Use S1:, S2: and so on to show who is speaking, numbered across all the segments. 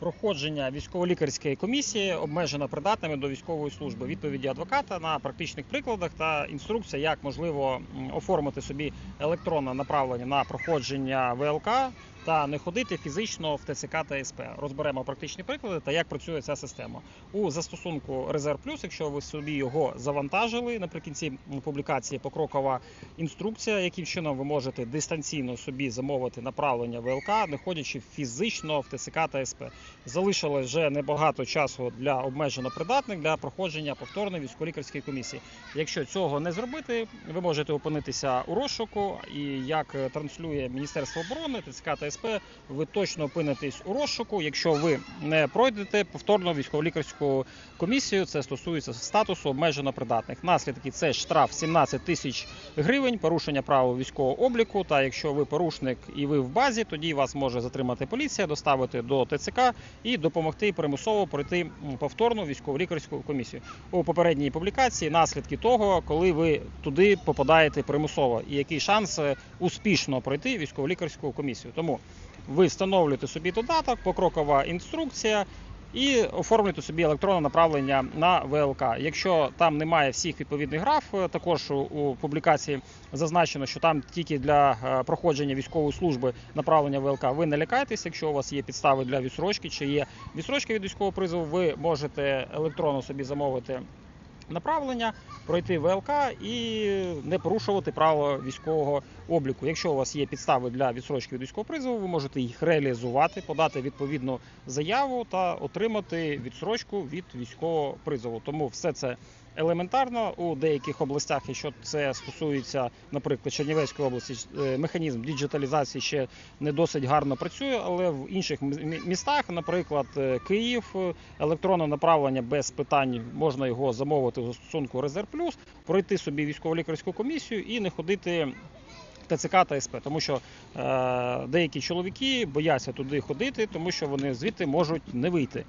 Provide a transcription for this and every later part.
S1: Проходження військово-лікарської комісії обмежено придатними до військової служби. Відповіді адвоката на практичних прикладах та інструкція, як можливо оформити собі електронне направлення на проходження ВЛК та не ходити фізично в ТЦК та СП. Розберемо практичні приклади та як працює ця система. У застосунку Резерв Плюс, якщо ви собі його завантажили наприкінці публікації покрокова інструкція, яким чином ви можете дистанційно собі замовити направлення ВЛК, не ходячи фізично в ТСК та СП. Залишилось вже небагато часу для обмежено придатних для проходження повторної військово-лікарської комісії. Якщо цього не зробити, ви можете опинитися у розшуку, і як транслює Міністерство оборони, ТЦК та СП, ви точно опинитесь у розшуку, якщо ви не пройдете повторну військово-лікарську комісію. Це стосується статусу обмежено придатних. Наслідки це штраф 17 тисяч гривень, порушення правил військового обліку. Та якщо ви порушник і ви в базі, тоді вас може затримати поліція, доставити до ТЦК і допомогти примусово пройти повторну військово-лікарську комісію. У попередній публікації наслідки того, коли ви туди попадаєте примусово, і який шанс е, успішно пройти військово-лікарську комісію. Тому ви встановлюєте собі додаток, покрокова інструкція. І оформлюйте собі електронне направлення на ВЛК. Якщо там немає всіх відповідних граф, е, також у, публікації зазначено, що там тільки для е, проходження військової служби направлення ВЛК. Ви не лякайтесь, якщо у вас є підстави для відсрочки, чи є відсрочки від військового призову, ви можете електронно собі замовити направлення, пройти ВЛК і не порушувати право військового обліку. Якщо у вас є підстави для відсрочки від військового призову, ви можете їх реалізувати, подати відповідну заяву та отримати відсрочку від військового призову. Тому все це елементарно у деяких областях, якщо це стосується, наприклад, Чернівецької області, е, механізм діджиталізації ще не досить гарно працює, але в інших містах, наприклад, е, Київ, е, електронне направлення без питань можна його замовити у застосунку Резерв Плюс, пройти собі військово-лікарську комісію і не ходити. ТЦК та СП, тому що е, деякі чоловіки бояться туди ходити, тому що вони звідти можуть не вийти.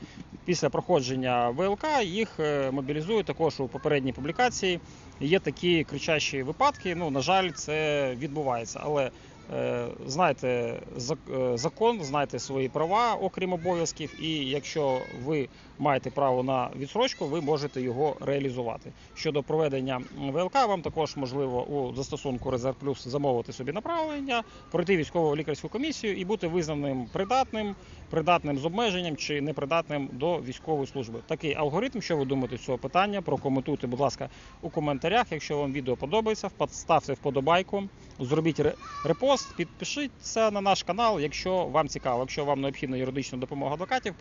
S1: Після проходження ВЛК їх е, мобілізують також у попередній публікації. Є такі кричащі випадки. Ну, на жаль, це відбувається. Але знайте е, закон, знайте свої права, окрім обов'язків, і якщо ви маєте право на відсрочку, ви можете його реалізувати. Щодо проведення ВЛК, вам також можливо у застосунку Резерв Плюс замовити собі направлення, пройти військово лікарську комісію і бути визнаним придатним, придатним з обмеженням чи непридатним до військової служби. Такий алгоритм, що ви думаєте з цього питання, прокоментуйте, будь ласка, у коментарях. Якщо вам відео подобається, ставте вподобайку, зробіть ре- репост, підпишіться на наш канал, якщо вам цікаво. Якщо вам необхідна юридична допомога адвокатів.